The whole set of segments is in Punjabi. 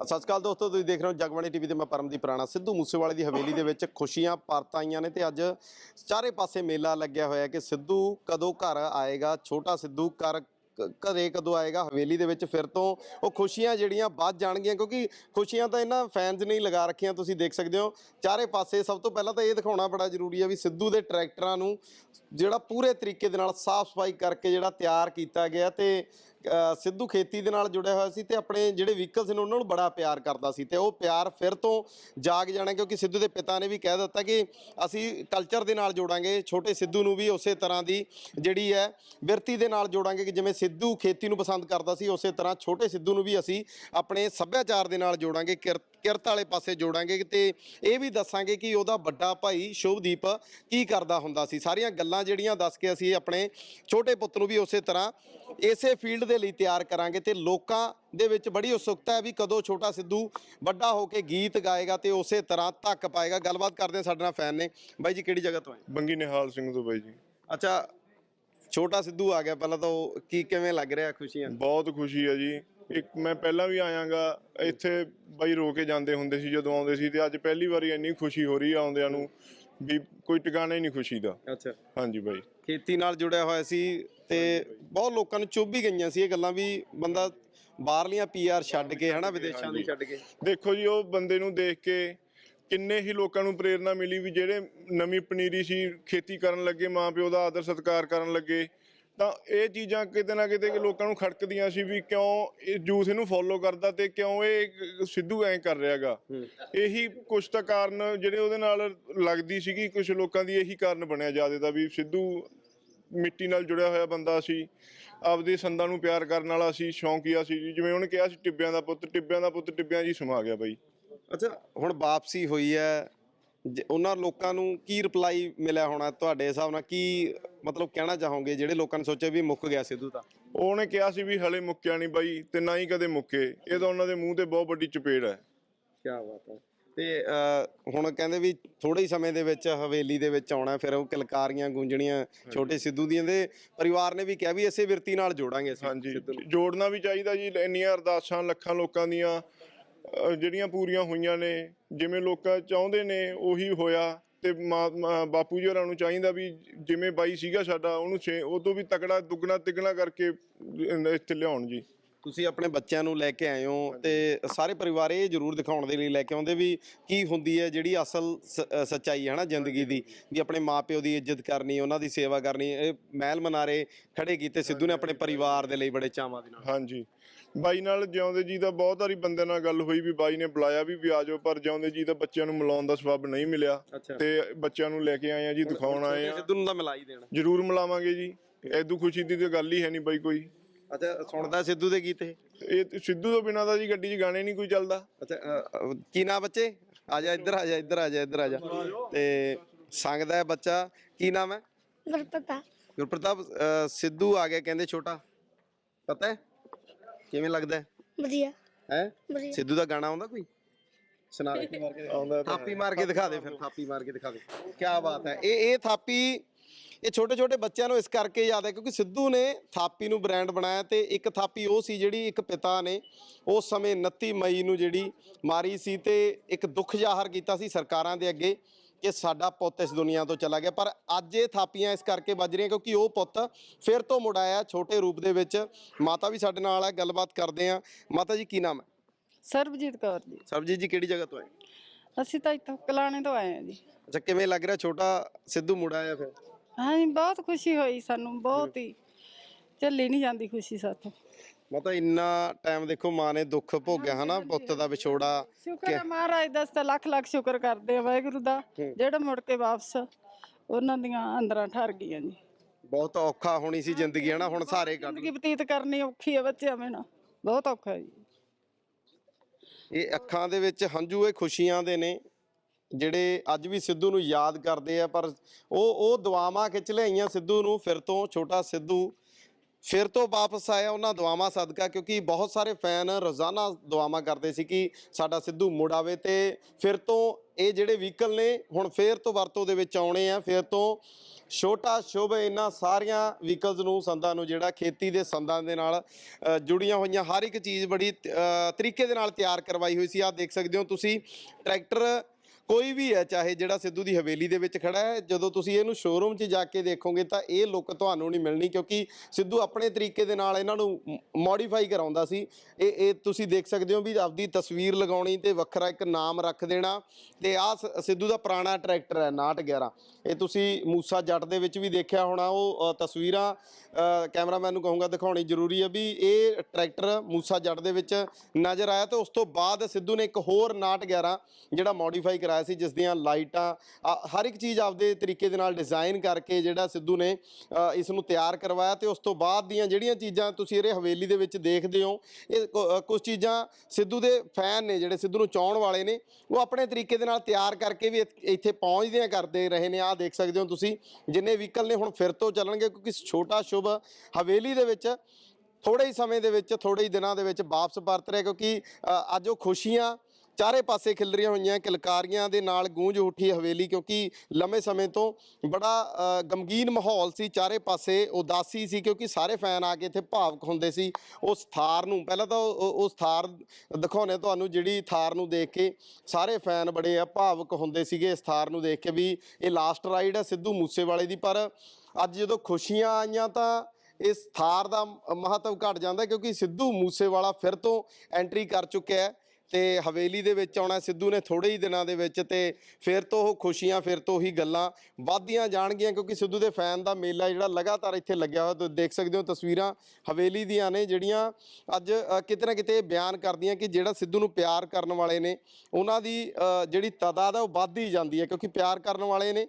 ਸਤਿ ਸ਼੍ਰੀ ਅਕਾਲ ਦੋਸਤੋ, ਤੁਸੀਂ ਦੇਖ ਰਹੇ ਹੋ ਜਗਬਾਣੀ ਟੀਵੀ ਤੇ ਮੈਂ ਪਰਮਦੀਪ ਰਾਣਾ। ਸਿੱਧੂ ਮੂਸੇਵਾਲੇ ਦੀ ਹਵੇਲੀ ਦੇ ਵਿੱਚ ਖੁਸ਼ੀਆਂ ਪਰਤ ਆਈਆਂ ਨੇ ਤੇ ਅੱਜ ਚਾਰੇ ਪਾਸੇ ਮੇਲਾ ਲੱਗਿਆ ਹੋਇਆ ਕਿ ਸਿੱਧੂ ਕਦੋਂ ਘਰ ਆਏਗਾ, ਛੋਟਾ ਸਿੱਧੂ ਘਰ ਕ- ਕਦੋਂ ਆਏਗਾ? ਹਵੇਲੀ ਦੇ ਵਿੱਚ ਫਿਰ ਤੋਂ ਉਹ ਖੁਸ਼ੀਆਂ ਜਿਹੜੀਆਂ ਵੱਧ ਜਾਣਗੀਆਂ, ਕਿਉਂਕਿ ਖੁਸ਼ੀਆਂ ਤਾਂ ਇਹਨਾਂ ਫੈਨਸ ਨੇ ਹੀ ਲਗਾ ਰੱਖੀਆਂ, ਤੁਸੀਂ ਦੇਖ ਸਕਦੇ ਹੋ। ਚਾਰੇ ਪਾਸੇ ਸਭ ਤੋਂ ਪਹਿਲਾਂ ਤਾਂ ਇਹ ਦਿਖਾਉਣਾ ਬੜਾ ਜ਼ਰੂਰੀ ਹੈ ਵੀ ਸਿੱਧੂ ਦੇ ਟਰੈਕਟਰਾਂ ਨੂੰ ਜਿਹੜਾ ਪੂਰੇ ਤਰੀਕੇ ਦੇ ਨਾਲ ਸਾਫ਼ ਸਫ਼ਾਈ ਕਰਕੇ ਜਿਹੜਾ ਤਿਆਰ ਕੀਤਾ ਗਿਆ ਤੇ ਸਿੱਧੂ ਖੇਤੀ ਦੇ ਨਾਲ ਜੁੜਿਆ ਹੋਇਆ ਸੀ ਤੇ ਆਪਣੇ ਜਿਹੜੇ ਵਹੀਕਲਸ ਨੇ ਉਹਨਾਂ ਨੂੰ ਬੜਾ ਪਿਆਰ ਕਰਦਾ ਸੀ ਤੇ ਉਹ ਪਿਆਰ ਫਿਰ ਤੋਂ ਜਾਗ ਜਾਣਾ ਕਿਉਂਕਿ ਸਿੱਧੂ ਦੇ ਪਿਤਾ ਨੇ ਵੀ ਕਹਿ ਦਿੱਤਾ ਕਿ ਅਸੀਂ ਕਲਚਰ ਦੇ ਨਾਲ ਜੋੜਾਂਗੇ, ਛੋਟੇ ਸਿੱਧੂ ਨੂੰ ਵੀ ਉਸੇ ਤਰ੍ਹਾਂ ਦੀ ਜਿਹੜੀ ਹੈ ਬਿਰਤੀ ਦੇ ਨਾਲ ਜੋੜਾਂਗੇ ਕਿ ਜਿਵੇਂ ਸਿੱਧੂ ਖੇਤੀ ਨੂੰ ਪਸੰਦ ਕਰਦਾ ਸੀ, ਉਸੇ ਤਰ੍ਹਾਂ ਛੋਟੇ ਸਿੱਧੂ ਨੂੰ ਵੀ ਅਸੀਂ ਆਪਣੇ ਸੱਭਿਆਚਾਰ ਦੇ ਨਾਲ ਜੋੜਾਂਗੇ, ਕਿਰਤ ਕਿਰਤ ਵਾਲੇ ਪਾਸੇ ਜੋੜਾਂਗੇ ਤੇ ਇਹ ਵੀ ਦੱਸਾਂਗੇ ਕਿ ਉਹਦਾ ਵੱਡਾ ਭਾਈ ਸ਼ੁਭਦੀਪ ਕੀ ਕਰਦਾ ਹੁੰਦਾ ਸੀ। ਸਾਰੀਆਂ ਗੱਲਾਂ ਜਿਹੜੀਆਂ ਦੱਸ ਕੇ ਅਸੀਂ ਆਪਣੇ ਛੋਟੇ ਪੁੱਤ ਨੂੰ ਵੀ ਉਸੇ ਤਰ੍ਹਾਂ ਇਸੇ ਫੀਲਡ ਦੇ ਲਈ ਤਿਆਰ ਕਰਾਂਗੇ ਤੇ ਲੋਕਾਂ ਦੇ ਵਿੱਚ ਬੜੀ ਉਤਸੁਕਤਾ ਹੈ ਵੀ ਕਦੋਂ ਛੋਟਾ ਸਿੱਧੂ ਵੱਡਾ ਹੋ ਕੇ ਗੀਤ ਗਾਏਗਾ ਤੇ ਉਸੇ ਤਰ੍ਹਾਂ ਧੱਕ ਪਾਏਗਾ। ਗੱਲਬਾਤ ਕਰਦੇ ਸਾਡੇ ਨਾਲ ਫੈਨ ਨੇ। ਬਾਈ ਜੀ ਕਿਹੜੀ ਜਗ੍ਹਾ ਤੋਂ ਆਏ? ਬੰਗੀ ਨਿਹਾਲ ਸਿੰਘ ਤੋਂ ਬਾਈ ਜੀ। ਅੱਛਾ ਛੋਟਾ ਸਿੱਧੂ ਆ ਗਿਆ ਪਹਿਲਾਂ ਤਾਂ ਉਹ ਕੀ ਕਿਵੇਂ ਲੱਗ ਰਿਹਾ ਖੁਸ਼ੀਆਂ? ਬਹੁਤ ਖੁਸ਼ੀ ਹੈ ਜੀ। ਇੱਕ ਮੈਂ ਪਹਿਲਾਂ ਵੀ ਆਇਆਗਾ ਇੱਥੇ ਬਾਈ ਰੋ ਕੇ ਜਾਂਦੇ ਹੁੰਦੇ ਸੀ ਜਦੋਂ ਆਉਂਦੇ ਸੀ ਤੇ ਅੱਜ ਪਹਿਲੀ ਵਾਰੀ ਇੰਨੀ ਖੁਸ਼ੀ ਹੋ ਰਹੀ ਆ ਆਉਂਦਿਆਂ ਨੂੰ ਵੀ ਕੋਈ ਟਿਕਾਣਾ ਹੀ ਨਹੀਂ ਖੁਸ਼ੀ ਦਾ। ਅੱਛਾ। ਹਾਂਜੀ ਬਾਈ। ਖੇਤੀ ਨਾਲ ਜੁੜਿਆ ਹੋਇਆ ਸੀ ਤੇ ਬਹੁਤ ਲੋਕਾਂ ਨੂੰ ਚੁੱਭ ਹੀ ਗਈਆਂ ਸੀ ਇਹ ਗੱਲਾਂ ਵੀ ਬੰਦਾ ਬਾਹਰਲੀਆਂ ਪੀਆਰ ਛੱਡ ਕੇ ਹਨਾ ਵਿਦੇਸ਼ਾਂ ਦੀ। ਛੱਡ ਕੇ ਦੇਖੋ ਜੀ ਉਹ ਬੰਦੇ ਨੂੰ ਦੇਖ ਕੇ ਕਿੰਨੇ ਹੀ ਲੋਕਾਂ ਨੂੰ ਪ੍ਰੇਰਣਾ ਮਿਲੀ ਵੀ ਜਿਹੜੇ ਨਵੀਂ ਪਨੀਰੀ ਸੀ ਖੇਤੀ ਕਰਨ ਲੱਗੇ ਮਾਂ ਪਿਓ ਦਾ ਆਦਰ ਸਤਿਕਾਰ ਕਰਨ ਲੱਗੇ ਤਾਂ ਇਹ ਚੀਜ਼ਾਂ ਕਿਤੇ ਨਾ ਕਿਤੇ ਲੋਕਾਂ ਨੂੰ ਖੜਕਦੀਆਂ ਸੀ ਵੀ ਕਿਉਂ ਇਹ ਯੂਥ ਇਹਨੂੰ ਫੋਲੋ ਕਰਦਾ ਤੇ ਕਿਉਂ ਇਹ ਸਿੱਧੂ ਐਂ ਕਰ ਰਿਹਾਗਾ। ਇਹੀ ਕੁਛ ਤਾਂ ਕਾਰਨ ਜਿਹੜੇ ਉਹਦੇ ਨਾਲ ਲੱਗਦੀ ਸੀਗੀ ਕੁਝ ਲੋਕਾਂ ਦੀ ਇਹੀ ਕਾਰਨ ਬਣਿਆ ਜ਼ਿਆਦਾ ਦਾ ਵੀ ਸਿੱਧੂ ਮਿੱਟੀ ਨਾਲ ਜੁੜਿਆ ਹੋਇਆ ਬੰਦਾ ਸੀ ਆਪਦੇ ਸੰਦਾਂ ਨੂੰ ਪਿਆਰ ਕਰਨ ਵਾਲਾ ਸੀ ਸ਼ੌਂਕੀਆ ਸੀ ਜੀ। ਜਿਵੇਂ ਉਹਨੇ ਕਿਹਾ ਸੀ ਟਿੱਬਿਆਂ ਦਾ ਪੁੱਤ ਟਿੱਬਿਆਂ ਦਾ ਪੁੱਤ ਟਿੱਬਿਆਂ ਹੀ ਸਮਾ ਗਿਆ ਬਾਈ। ਅੱਛਾ ਹੁਣ ਵਾਪਸੀ ਹੋਈ ਹੈ ਜ- ਉਹਨਾਂ ਲੋਕਾਂ ਨੂੰ ਕੀ ਰਿਪਲਾਈ ਮਿਲਿਆ ਹੋਣਾ ਤੁਹਾਡੇ ਹਿਸਾਬ ਨਾਲ? ਕੀ ਮਤਲਬ ਕਹਿਣਾ ਚਾਹੋਗੇ ਜਿਹੜੇ ਲੋਕਾਂ ਨੇ ਸੋਚਿਆ ਵੀ ਮੁੱਕ ਗਿਆ ਸਿੱਧੂ ਤਾਂ? ਉਹਨੇ ਕਿਹਾ ਸੀ ਵੀ ਹਲੇ ਮੁੱਕਿਆ ਨਹੀਂ ਬਾਈ ਤੇ ਨਾ ਹੀ ਕਦੇ ਮੁੱਕੇ। ਇਹ ਤਾਂ ਉਹਨਾਂ ਦੇ ਮੂੰਹ ਤੇ ਬਹੁਤ ਵੱਡੀ ਚਪੇੜ ਹੈ। ਕੀ ਬਾਤ ਹੈ। ਤੇ ਹੁਣ ਕਹਿੰਦੇ ਵੀ ਥੋੜੇ ਹੀ ਸਮੇਂ ਦੇ ਵਿੱਚ ਹਵੇਲੀ ਦੇ ਵਿੱਚ ਆਉਣਾ ਫਿਰ ਉਹ ਕਿਲਕਾਰੀਆਂ ਗੂੰਜਣੀਆਂ ਛੋਟੇ ਸਿੱਧੂ ਦੀਆਂ ਦੇ ਪਰਿਵਾਰ ਨੇ ਵੀ ਕਿਹਾ ਵੀ ਇਸੇ ਵਿਰਤੀ ਨਾਲ ਜੋੜਾਂਗੇ ਅਸੀਂ ਹਾਂਜੀ। ਜੋੜਨਾ ਵੀ ਚਾਹੀਦਾ ਜੀ ਇੰਨੀਆਂ ਅਰਦਾਸਾਂ ਲੱਖਾਂ ਲੋਕਾਂ ਦੀਆਂ ਅਹ, ਜਿਹੜੀਆਂ ਪੂਰੀਆਂ ਹੋਈਆਂ ਨੇ ਜਿਵੇਂ ਲੋਕਾਂ ਚਾਹੁੰਦੇ ਨੇ ਉਹੀ ਹੋਇਆ। ਤੇ ਮਾਂ- ਮਾਂ- ਬਾਪੂ ਜੀ ਹੋਰਾਂ ਨੂੰ ਚਾਹੀਦਾ ਵੀ ਜਿਵੇਂ ਬਾਈ ਸੀਗਾ ਸਾਡਾ ਉਹਨੂੰ ਛੇ- ਉਹ ਤੋਂ ਵੀ ਤਕੜਾ ਦੁੱਗਣਾ ਤਿੱਗਣਾ ਕਰਕੇ ਅਹ, ਇੱਥੇ ਲਿਆਉਣ ਜੀ। ਤੁਸੀਂ ਆਪਣੇ ਬੱਚਿਆਂ ਨੂੰ ਲੈ ਕੇ ਆਏ ਹੋ ਤੇ ਸਾਰੇ ਪਰਿਵਾਰ ਇਹ ਜ਼ਰੂਰ ਦਿਖਾਉਣ ਦੇ ਲਈ ਲੈ ਕੇ ਆਉਂਦੇ ਵੀ ਕੀ ਹੁੰਦੀ ਹੈ ਜਿਹੜੀ ਅਸਲ ਸੱਚਾਈ ਹੈ ਨਾ ਜ਼ਿੰਦਗੀ ਦੀ ਵੀ ਆਪਣੇ ਮਾਪਿਓ ਦੀ ਇੱਜ਼ਤ ਕਰਨੀ ਉਹਨਾਂ ਦੀ ਸੇਵਾ ਕਰਨੀ ਇਹ ਮਹਿਲ ਮਨਾਰੇ ਖੜੇ ਕੀਤੇ ਸਿੱਧੂ ਨੇ ਆਪਣੇ ਪਰਿਵਾਰ ਦੇ ਲਈ ਬੜੇ ਚਾਵਾਂ ਦੇ ਨਾਲ। ਹਾਂਜੀ। ਬਾਈ ਨਾਲ ਜਿਉਂਦੇ ਜੀ ਦਾ ਬਹੁਤ ਵਾਰੀ ਬੰਦੇ ਨਾਲ ਗੱਲ ਹੋਈ ਵੀ ਬਾਈ ਨੇ ਬੁਲਾਇਆ ਵੀ ਵੀ ਆ ਜਾਓ ਪਰ ਜਿਉਂਦੇ ਜੀ ਦਾ ਬੱਚਿਆਂ ਨੂੰ ਮਿਲਾਉਣ ਦਾ ਸਬਬ ਨਹੀਂ ਮਿਲਿਆ। ਤੇ ਬੱਚਿਆਂ ਨੂੰ ਲੈ ਕੇ ਆਏ ਆ ਜੀ ਦਿਖਾਉਣ ਆਏ ਆ। ਸਿੱਧੂ ਨੂੰ ਤਾਂ ਮਿਲਾ ਹੀ ਦੇਣਾ। ਜਰੂਰ ਮਿਲਾਵਾਂਗੇ ਜੀ। ਐਦੂ ਖੁਸ਼ੀ ਦੀ ਤਾਂ ਗੱਲ ਹੀ ਹੈ ਨਹੀਂ ਬਾਈ ਕੋਈ। ਅੱਛਾ ਸੁਣਦਾ ਸਿੱਧੂ ਦੇ ਗੀਤ ਇਹ? ਸਿੱਧੂ ਤੋਂ ਬਿਨਾਂ ਤਾਂ ਜੀ ਗੱਡੀ 'ਚ ਗਾਣੇ ਨਹੀਂ ਕੋਈ ਚੱਲਦਾ। ਅੱਛਾ ਅ, ਅ, ਕੀ ਨਾਮ ਬੱਚੇ? ਆ ਜਾ ਇੱਧਰ ਆ ਜਾ ਇੱਧਰ ਆ ਜਾ ਇੱਧਰ ਆ ਜਾ। ਤੇ ਸੰਗਦਾ ਹੈ ਬੱਚਾ ਕੀ ਨਾਮ ਹੈ? ਗੁਰਪਤਾ ਗੁਰਪ੍ਰਤਾਪ ਅ, ਸਿੱਧੂ ਆ ਗਿਆ ਕਹਿੰਦੇ ਛੋਟਾ। ਪਤਾ ਹੈ? ਕਿਵੇਂ ਲੱਗਦਾ ਹੈ? ਵਧੀਆ। ਹੈ? ਵਧੀਆ। ਸਿੱਧੂ ਦਾ ਗਾਣਾ ਆਉਂਦਾ ਕੋਈ? ਸੁਣਾ ਦੇ। ਆਉਂਦਾ ਥਾਪੀ ਮਾਰ ਕੇ ਦਿਖਾ ਦੇ ਫਿਰ ਥਾਪੀ ਮਾਰ ਕੇ ਦਿਖਾ ਦੇ। ਕੀ ਬਾਤ ਹੈ। ਇਹ ਇਹ ਥਾਪੀ ਇਹ ਛੋਟੇ ਛੋਟੇ ਬੱਚਿਆਂ ਨੂੰ ਇਸ ਕਰਕੇ ਯਾਦ ਹੈ ਕਿਉਂਕਿ ਸਿੱਧੂ ਨੇ ਥਾਪੀ ਨੂੰ ਬ੍ਰਾਂਡ ਬਣਾਇਆ ਤੇ ਇੱਕ ਥਾਪੀ ਉਹ ਸੀ ਜਿਹੜੀ ਇੱਕ ਪਿਤਾ ਨੇ ਉਸ ਸਮੇਂ 29 ਮਈ ਨੂੰ ਜਿਹੜੀ ਮਾਰੀ ਸੀ ਤੇ ਇੱਕ ਦੁੱਖ ਜ਼ਾਹਰ ਕੀਤਾ ਸੀ ਸਰਕਾਰਾਂ ਦੇ ਅੱਗੇ ਕਿ ਸਾਡਾ ਪੁੱਤ ਇਸ ਦੁਨੀਆ ਤੋਂ ਚਲਾ ਗਿਆ। ਪਰ ਅੱਜ ਇਹ ਥਾਪੀਆਂ ਇਸ ਕਰਕੇ ਵੱਜ ਰਹੀਆਂ ਕਿਉਂਕਿ ਉਹ ਪੁੱਤ ਫਿਰ ਤੋਂ ਮੁੜ ਆਇਆ ਛੋਟੇ ਰੂਪ ਦੇ ਵਿੱਚ। ਮਾਤਾ ਵੀ ਸਾਡੇ ਨਾਲ ਹੈ ਗੱਲਬਾਤ ਕਰਦੇ ਆ ਮਾਤਾ ਜੀ ਕੀ ਨਾਮ ਹੈ? ਸਰਬਜੀਤ ਕੌਰ ਜੀ। ਸਰਬਜੀਤ ਜੀ ਕਿਹੜੀ ਜਗ੍ਹਾ ਤੋਂ ਆਏ? ਅਸੀਂ ਤਾਂ ਇੱਥੋਂ ਕਲਾਣੇ ਤੋਂ ਆਏ ਹਾਂ ਜੀ। ਅੱਛਾ ਕਿਵੇਂ ਲੱਗ ਰਿਹਾ ਛੋਟਾ ਸਿੱਧੂ ਮੁੜ ਆਇਆ ਫਿਰ? ਹਾਂਜੀ ਬਹੁਤ ਖੁਸ਼ੀ ਹੋਈ ਸਾਨੂੰ ਬਹੁਤ ਹੀ। ਝੱਲੀ ਨਹੀਂ ਜਾਂਦੀ ਖੁਸ਼ੀ ਸਾਥੋਂ ਮਤਲਬ ਇੰਨਾ ਟਾਈਮ ਦੇਖੋ ਮਾਂ ਨੇ ਦੁੱਖ ਭੋਗਿਆ ਹਨਾ ਪੁੱਤ ਦਾ ਵਿਛੋੜਾ ਸ਼ੁਕਰ ਹੈ ਮਹਾਰਾਜ ਦਾ ਤਾਂ ਲੱਖ ਲੱਖ ਸ਼ੁਕਰ ਕਰਦੇ ਆ ਵਾਹਿਗੁਰੂ ਦਾ ਜਿਹੜਾ ਮੁੜ ਕੇ ਵਾਪਸ ਉਹਨਾਂ ਦੀਆਂ ਅੰਦਰਾਂ ਠਰ ਗਈਆਂ ਜੀ। ਬਹੁਤ ਔਖਾ ਹੋਣੀ ਸੀ ਜ਼ਿੰਦਗੀ ਹਨਾ ਹੁਣ ਸਾਰੇ ਕੱਢ ਜ਼ਿੰਦਗੀ ਬਤੀਤ ਕਰਨੀ ਔਖੀ ਹੈ ਬੱਚਿਆਂ ਮੇਂ ਬਹੁਤ ਔਖਾ ਹੈ ਜੀ। ਇਹ ਅੱਖਾਂ ਦੇ ਵਿੱਚ ਹੰਝੂ ਇਹ ਖੁਸ਼ੀਆਂ ਦੇ ਨੇ। ਜਿਹੜੇ ਅੱਜ ਵੀ ਸਿੱਧੂ ਨੂੰ ਯਾਦ ਕਰਦੇ ਆ, ਪਰ ਉਹ ਉਹ ਦੁਆਵਾਂ ਖਿੱਚ ਲਿਆਈਆਂ ਸਿੱਧੂ ਨੂੰ, ਫਿਰ ਤੋਂ ਛੋਟਾ ਸਿੱਧੂ। ਫਿਰ ਤੋਂ ਵਾਪਸ ਆਇਆ ਉਹਨਾਂ ਦੁਆਵਾਂ ਸਦਕਾ, ਕਿਉਂਕਿ ਬਹੁਤ ਸਾਰੇ ਫੈਨ ਰੋਜ਼ਾਨਾ ਦੁਆਵਾਂ ਕਰਦੇ ਸੀ ਕਿ ਸਾਡਾ ਸਿੱਧੂ ਮੁੜ ਆਵੇ ਤੇ ਫਿਰ ਤੋਂ ਇਹ ਜਿਹੜੇ ਵਹੀਕਲ ਨੇ, ਹੁਣ ਫੇਰ ਤੋਂ ਵਰਤੋਂ ਦੇ ਵਿੱਚ ਆਉਣੇ ਆ। ਫੇਰ ਤੋਂ ਛੋਟਾ ਸ਼ੁਭ ਇਹਨਾਂ ਸਾਰੀਆਂ ਵਹੀਕਲਸ ਨੂੰ, ਸੰਦਾਂ ਨੂੰ, ਜਿਹੜਾ ਖੇਤੀ ਦੇ ਸੰਦਾਂ ਦੇ ਨਾਲ ਜੁੜੀਆਂ ਹੋਈਆਂ। ਹਰ ਇੱਕ ਚੀਜ਼ ਬੜੀ ਤਰੀਕੇ ਦੇ ਨਾਲ ਤਿਆਰ ਕਰਵਾਈ ਹੋਈ ਸੀ। ਆਹ ਦੇਖ ਸਕਦੇ ਹੋ ਤੁਸੀਂ, ਟਰੈਕਟਰ ਕੋਈ ਵੀ ਹੈ, ਚਾਹੇ ਜਿਹੜਾ ਸਿੱਧੂ ਦੀ ਹਵੇਲੀ ਦੇ ਵਿੱਚ ਖੜਾ ਹੈ, ਜਦੋਂ ਤੁਸੀਂ ਇਹਨੂੰ ਸ਼ੋਰੂਮ 'ਚ ਜਾ ਕੇ ਦੇਖੋਗੇ ਤਾਂ ਇਹ ਲੁੱਕ ਤੁਹਾਨੂੰ ਨਹੀਂ ਮਿਲਣੀ ਕਿਉਂਕਿ ਸਿੱਧੂ ਆਪਣੇ ਤਰੀਕੇ ਦੇ ਨਾਲ ਇਹਨਾਂ ਨੂੰ ਮੋਡੀਫਾਈ ਕਰਾਉਂਦਾ ਸੀ। ਇਹ ਇਹ ਤੁਸੀਂ ਦੇਖ ਸਕਦੇ ਹੋ ਵੀ ਆਪਦੀ ਤਸਵੀਰ ਲਗਾਉਣੀ ਤੇ ਵੱਖਰਾ ਇੱਕ ਨਾਮ ਰੱਖ ਦੇਣਾ ਤੇ ਆਹ ਸਿੱਧੂ ਦਾ ਪੁਰਾਣਾ ਟਰੈਕਟਰ ਹੈ 911 ਇਹ ਤੁਸੀਂ ਮੂਸਾ ਜੱਟ ਦੇ ਵਿੱਚ ਵੀ ਦੇਖਿਆ ਹੋਣਾ, ਉਹ ਤਸਵੀਰਾਂ ਕੈਮਰਾਮੈਨ ਨੂੰ ਕਹੂੰਗਾ ਦਿਖਾਉਣੀ ਜ਼ਰੂਰੀ ਹੈ ਵੀ ਇਹ ਟਰੈਕਟਰ ਮੂਸਾ ਜੱਟ ਦੇ ਵਿੱਚ ਨਜ਼ਰ ਆਇਆ ਤੇ ਉਸ ਤੋਂ ਬਾਅਦ ਸਿੱਧੂ ਨੇ ਇੱਕ ਹੋਰ 911 ਜਿਹੜਾ ਮੋਡੀਫਾਈ ਕਰਾਇਆ ਸੀ, ਜਿਸ ਦੀਆਂ ਲਾਈਟਾਂ ਹਰ ਇੱਕ ਚੀਜ਼ ਆਪਦੇ ਤਰੀਕੇ ਦੇ ਨਾਲ ਡਿਜ਼ਾਈਨ ਕਰਕੇ ਜਿਹੜਾ ਸਿੱਧੂ ਨੇ ਇਸ ਨੂੰ ਤਿਆਰ ਕਰਵਾਇਆ ਤੇ ਉਸ ਤੋਂ ਬਾਅਦ ਦੀਆਂ ਜਿਹੜੀਆਂ ਚੀਜ਼ਾਂ ਤੁਸੀਂ ਇਹਦੇ ਹਵੇਲੀ ਦੇ ਵਿੱਚ ਦੇਖਦੇ ਹੋ, ਇਹ ਕੁਝ ਚੀਜ਼ਾਂ ਸਿੱਧੂ ਦੇ ਫੈਨ ਨੇ, ਜਿਹੜੇ ਸਿੱਧੂ ਨੂੰ ਚਾਹਣ ਵਾਲੇ ਨੇ, ਉਹ ਆਪਣੇ ਤਰੀਕੇ ਦੇ ਨਾਲ ਤਿਆਰ ਕਰਕੇ ਵੀ ਇੱਥ- ਇੱਥੇ ਪਹੁੰਚਦਿਆਂ ਕਰਦੇ ਰਹੇ ਨੇ, ਆਹ ਦੇਖ ਸਕਦੇ ਹੋ ਤੁਸੀਂ, ਜਿੰਨੇ ਵਹੀਕਲ ਨੇ ਹੁਣ ਫਿਰ ਤੋਂ ਚੱਲਣਗੇ, ਕਿਉਂਕਿ ਛੋਟਾ ਸ਼ੁਭ ਹਵੇਲੀ ਦੇ ਵਿੱਚ ਥੋੜੇ ਹੀ ਸਮੇਂ ਦੇ ਵਿੱਚ ਥੋੜੇ ਹੀ ਦਿਨਾਂ ਦੇ ਵਿੱਚ ਵਾਪਸ ਪਰਤ ਰਿਹਾ, ਕਿਉਂਕਿ ਅੱਜ ਉਹ ਖੁਸ਼ੀਆਂ ਚਾਰੇ ਪਾਸੇ ਖਿਲਰੀਆਂ ਹੋਈਆਂ ਕਿਲਕਾਰੀਆਂ ਦੇ ਨਾਲ ਗੂੰਜ ਉੱਠੀ ਹਵੇਲੀ ਕਿਉਂਕਿ ਲੰਮੇ ਸਮੇਂ ਤੋਂ ਬੜਾ ਗਮਗੀਨ ਮਾਹੌਲ ਸੀ। ਚਾਰੇ ਪਾਸੇ ਉਦਾਸੀ ਸੀ ਕਿਉਂਕਿ ਸਾਰੇ ਫੈਨ ਆ ਕੇ ਇੱਥੇ ਭਾਵਕ ਹੁੰਦੇ ਸੀ। ਉਸ ਥਾਰ ਨੂੰ, ਪਹਿਲਾਂ ਤਾਂ ਉਹ- ਉਸ ਥਾਰ ਦਿਖਾਉਣੇ ਤੁਹਾਨੂੰ ਜਿਹੜੀ ਥਾਰ ਨੂੰ ਦੇਖ ਕੇ ਸਾਰੇ ਫੈਨ ਬੜੇ ਆ ਭਾਵਕ ਹੁੰਦੇ ਸੀਗੇ। ਇਸ ਥਾਰ ਨੂੰ ਦੇਖ ਕੇ ਵੀ ਇਹ ਲਾਸਟ ਰਾਈਡ ਹੈ ਸਿੱਧੂ ਮੂਸੇਵਾਲੇ ਦੀ। ਪਰ ਅੱਜ ਜਦੋਂ ਖੁਸ਼ੀਆਂ ਆਈਆਂ ਤਾਂ ਇਸ ਥਾਰ ਦਾ ਮਹੱਤਵ ਘਟ ਜਾਂਦਾ ਕਿਉਂਕਿ ਸਿੱਧੂ ਮੂਸੇਵਾਲਾ ਫਿਰ ਤੋਂ ਐਂਟਰੀ ਕਰ ਚੁੱਕਿਆ ਹੈ। ਤੇ ਹਵੇਲੀ ਦੇ ਵਿੱਚ ਆਉਣਾ, ਸਿੱਧੂ ਨੇ ਥੋੜੇ ਹੀ ਦਿਨਾਂ ਦੇ ਵਿੱਚ ਤੇ ਫਿਰ ਤੋਂ ਉਹ ਖੁਸ਼ੀਆਂ, ਫਿਰ ਤੋਂ ਹੀ ਗੱਲਾਂ ਵੱਧਦੀਆਂ ਜਾਣਗੀਆਂ ਕਿਉਂਕਿ ਸਿੱਧੂ ਦੇ ਫੈਨ ਦਾ ਮੇਲਾ ਜਿਹੜਾ ਲਗਾਤਾਰ ਇੱਥੇ ਲੱਗਿਆ ਹੋਇਆ, ਤੁਸੀਂ ਦੇਖ ਸਕਦੇ ਹੋ ਤਸਵੀਰਾਂ ਹਵੇਲੀ ਦੀਆਂ ਨੇ ਜਿਹੜੀਆਂ ਅੱਜ ਕਿਤੇ ਨਾ ਕਿਤੇ ਇਹ ਬਿਆਨ ਕਰਦੀਆਂ ਕਿ ਜਿਹੜਾ ਸਿੱਧੂ ਨੂੰ ਪਿਆਰ ਕਰਨ ਵਾਲੇ ਨੇ, ਉਹਨਾਂ ਦੀ ਜਿਹੜੀ ਤਾਦਾਦ ਹੈ ਉਹ ਵੱਧਦੀ ਜਾਂਦੀ ਹੈ ਕਿਉਂਕਿ ਪਿਆਰ ਕਰਨ ਵਾਲੇ ਨੇ,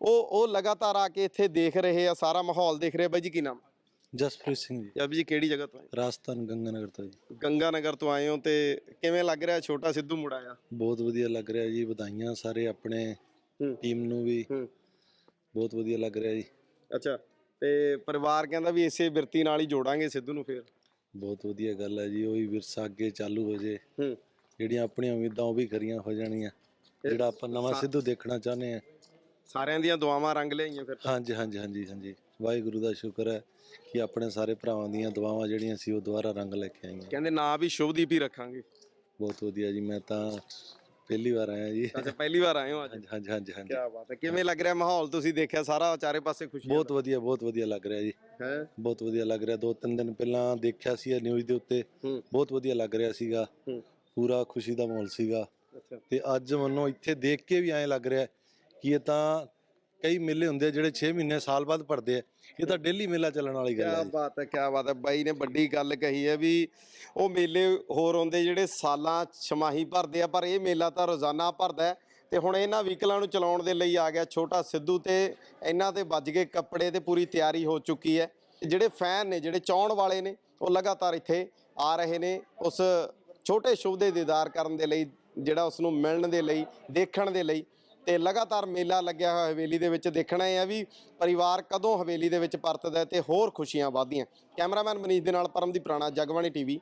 ਉਹ ਉਹ ਲਗਾਤਾਰ ਆ ਕੇ ਇੱਥੇ ਦੇਖ ਰਹੇ ਆ, ਸਾਰਾ ਮਾਹੌਲ ਦੇਖ ਰਹੇ ਬਾਈ ਜੀ, ਕੀ ਨਾਮ? ਜਸਪ੍ਰੀਤ ਸਿੰਘ ਜੀ। ਯਾਬ ਜੀ ਕਿਹੜੀ ਜਗ੍ਹਾ ਤੋਂ ਆਏ ਰਾਜਸਥਾਨ ਗੰਗਾਨਗਰ ਤੋਂ ਜੀ। ਗੰਗਾ ਨਗਰ ਤੋਂ ਆਏ ਹੋ ਤੇ ਕਿਵੇਂ ਲੱਗ ਰਿਹਾ ਛੋਟਾ ਸਿੱਧੂ ਮੁੰਡਾ ਆ? ਬਹੁਤ ਵਧੀਆ ਲੱਗ ਰਿਹਾ ਜੀ ਵਧਾਈਆਂ ਸਾਰੇ ਆਪਣੇ ਹੂੰ। ਟੀਮ ਨੂੰ ਵੀ। ਹੂੰ। ਬਹੁਤ ਵਧੀਆ ਲੱਗ ਰਿਹਾ ਜੀ। ਅੱਛਾ ਤੇ ਪਰਿਵਾਰ ਕਹਿੰਦਾ ਵੀ ਇਸੇ ਬਿਰਤੀ ਨਾਲ ਹੀ ਜੋੜਾਂਗੇ ਸਿੱਧੂ ਨੂੰ ਫੇਰ? ਬਹੁਤ ਵਧੀਆ ਗੱਲ ਹੈ ਜੀ ਉਹੀ ਵਿਰਸਾ ਅੱਗੇ ਚਾਲੂ ਹੋ ਜੇ। ਹੂੰ। ਜਿਹੜੀਆਂ ਆਪਣੀਆਂ ਉਮੀਦਾਂ ਉਹ ਵੀ ਖਰੀਆਂ ਹੋ ਜਾਣੀਆਂ। ਜਿਹੜਾ ਆਪਾਂ ਨਵਾਂ ਸਿੱਧੂ ਦੇਖਣਾ ਚਾਹੁੰਦੇ ਆ ਸਾਰਿਆਂ ਦੀਆਂ ਦੁਆਵਾਂ ਰੰਗ ਲਿਆਈਆਂ ਫਿਰ ਹਾਂਜੀ ਹਾਂਜੀ ਹਾਂਜੀ ਹਾਂਜੀ। ਵਾਹਿਗੁਰੂ ਦਾ ਸ਼ੁਕਰ ਹੈ ਕਿ ਆਪਣੇ ਸਾਰੇ ਭਰਾਵਾਂ ਦੀਆਂ ਦੁਆਵਾਂ ਜਿਹੜੀਆਂ ਸੀ ਉਹ ਦੁਬਾਰਾ ਰੰਗ ਲੈ ਕੇ ਆਈਆਂ। ਕਹਿੰਦੇ ਨਾਂ ਵੀ ਸ਼ੁਭਦੀਪ ਹੀ ਰੱਖਾਂਗੇ। ਬਹੁਤ ਵਧੀਆ ਜੀ ਮੈਂ ਤਾਂ ਪਹਿਲੀ ਵਾਰ ਆਇਆ ਜੀ। ਅੱਛਾ ਪਹਿਲੀ ਵਾਰ ਆਏ ਹੋ ਅੱਜ? ਹਾਂਜੀ ਹਾਂਜੀ ਹਾਂਜੀ ਹਾਂਜੀ। ਕੀ ਬਾਤ ਹੈ ਕਿਵੇਂ ਲੱਗ ਰਿਹਾ ਮਾਹੌਲ? ਤੁਸੀਂ ਦੇਖਿਆ ਸਾਰਾ ਚਾਰੇ ਪਾਸੇ ਖੁਸ਼ੀ ਬਹੁਤ ਵਧੀਆ ਬਹੁਤ ਵਧੀਆ ਲੱਗ ਰਿਹਾ ਜੀ। ਹੈ? ਬਹੁਤ ਵਧੀਆ ਲੱਗ ਰਿਹਾ। ਦੋ ਤਿੰਨ ਦਿਨ ਪਹਿਲਾਂ ਦੇਖਿਆ ਸੀ ਨਿਊਜ਼ ਦੇ ਉੱਤੇ। ਬਹੁਤ ਵਧੀਆ ਲੱਗ ਰਿਹਾ ਸੀਗਾ। ਪੂਰਾ ਖੁਸ਼ੀ ਦਾ ਮਾਹੌਲ ਸੀਗਾ। ਅੱਛਾ। ਤੇ ਅੱਜ ਮੈਨੂੰ ਇੱਥੇ ਦੇਖ ਕੇ ਵੀ ਐਂ ਲੱਗ ਰਿਹਾ ਕਿ ਇਹ ਤਾਂ ਕਈ ਮੇਲੇ ਹੁੰਦੇ ਆ ਜਿਹੜੇ 6 ਮਹੀਨੇ ਸਾਲ ਬਾਅਦ ਭਰਦੇ ਆ। ਇਹ ਤਾਂ ਡੇਲੀ ਮੇਲਾ ਚੱਲਣ ਵਾਲੀ ਗੱਲ ਹੈ ਕਿਆ ਜੀ ਬਾਤ ਹੈ, ਕਿਆ ਬਾਤ ਹੈ। ਬਾਈ ਨੇ ਵੱਡੀ ਗੱਲ ਕਹੀ ਹੈ ਵੀ ਉਹ ਮੇਲੇ ਹੋਰ ਹੁੰਦੇ ਜਿਹੜੇ ਸਾਲਾਂ ਛਮਾਹੀ ਭਰਦੇ ਆ, ਪਰ ਇਹ ਮੇਲਾ ਤਾਂ ਰੋਜ਼ਾਨਾ ਭਰਦਾ ਹੈ। ਤੇ ਹੁਣ ਇਹਨਾਂ ਵਹੀਕਲਾਂ ਨੂੰ ਚਲਾਉਣ ਦੇ ਲਈ ਆ ਗਿਆ ਛੋਟਾ ਸਿੱਧੂ ਤੇ ਇਹਨਾਂ ਤੇ ਵੱਜ ਗਏ ਕੱਪੜੇ ਤੇ ਪੂਰੀ ਤਿਆਰੀ ਹੋ ਚੁੱਕੀ ਹੈ। ਜਿਹੜੇ ਫੈਨ ਨੇ, ਜਿਹੜੇ ਚਾਹਣ ਵਾਲੇ ਨੇ, ਉਹ ਲਗਾਤਾਰ ਇੱਥੇ ਆ ਰਹੇ ਨੇ ਉਸ ਛੋਟੇ ਸ਼ੁਭ ਦੇ ਦੀਦਾਰ ਕਰਨ ਦੇ ਲਈ, ਜਿਹੜਾ ਉਸ ਨੂੰ ਮਿਲਣ ਦੇ ਲਈ, ਦੇਖਣ ਦੇ ਲਈ। ਤੇ ਲਗਾਤਾਰ ਮੇਲਾ ਲੱਗਿਆ ਹੋਇਆ ਹਵੇਲੀ ਦੇ ਵਿੱਚ ਦੇਖਣਾ ਇਹ ਆ ਵੀ ਪਰਿਵਾਰ ਕਦੋਂ ਹਵੇਲੀ ਦੇ ਵਿੱਚ ਪਰਤਦਾ ਹੈ ਤੇ ਹੋਰ ਖੁਸ਼ੀਆਂ ਵਧਦੀਆਂ। ਕੈਮਰਾਮੈਨ ਮਨੀਸ਼ ਦੇ ਨਾਲ ਪਰਮਦੀਪ ਰਾਣਾ, ਜਗਬਾਣੀ ਟੀਵੀ